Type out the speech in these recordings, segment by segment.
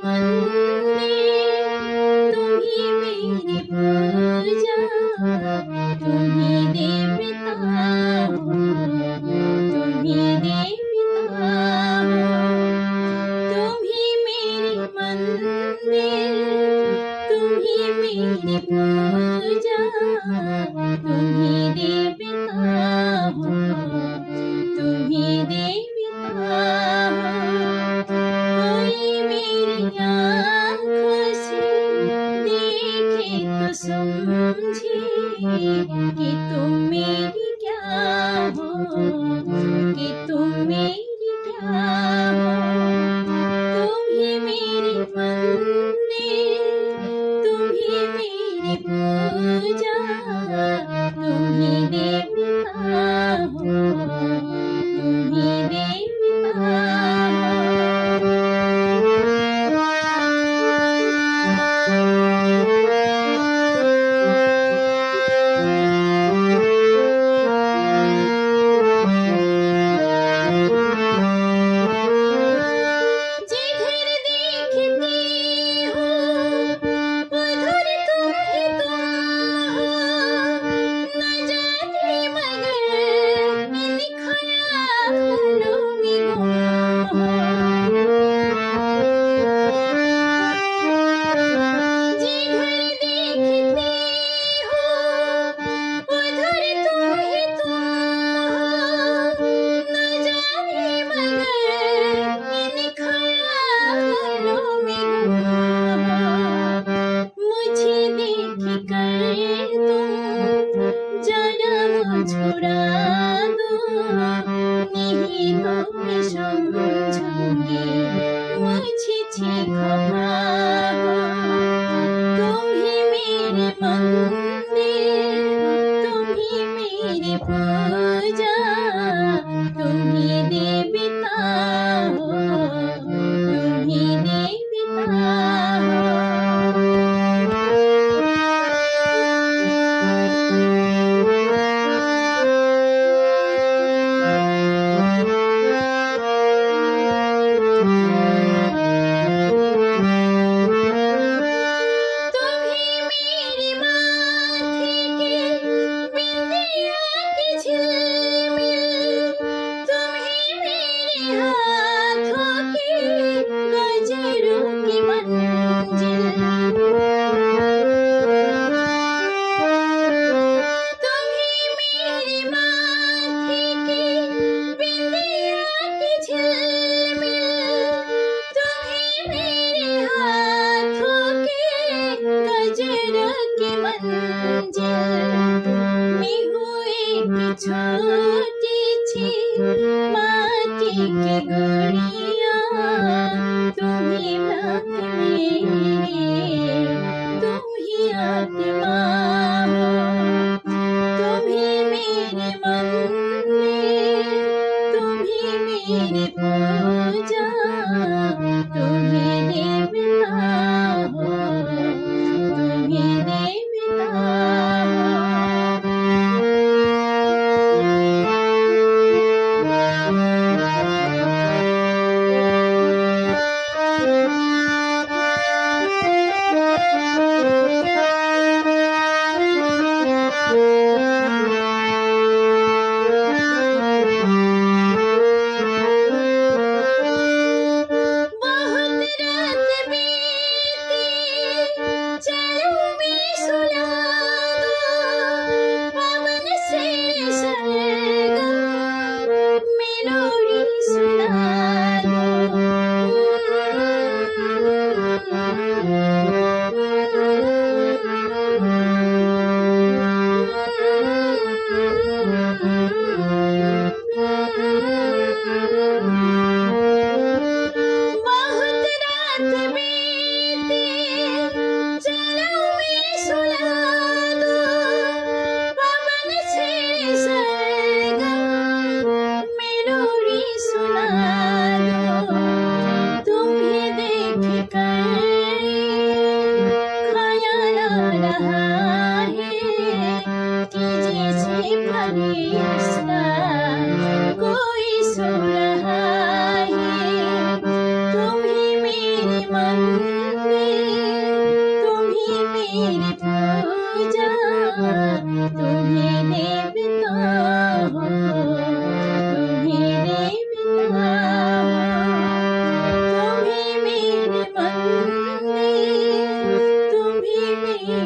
Música समझे कि तुम मेरी क्या हो कि तुम मेरी क्या हो तुम्हें मेरी मंदिर तुम्हें मेरी पूजा तुम्हें देवता हो সমান ঝুঁকি মুছে খবরা তুমি পূজা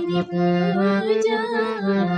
你不回家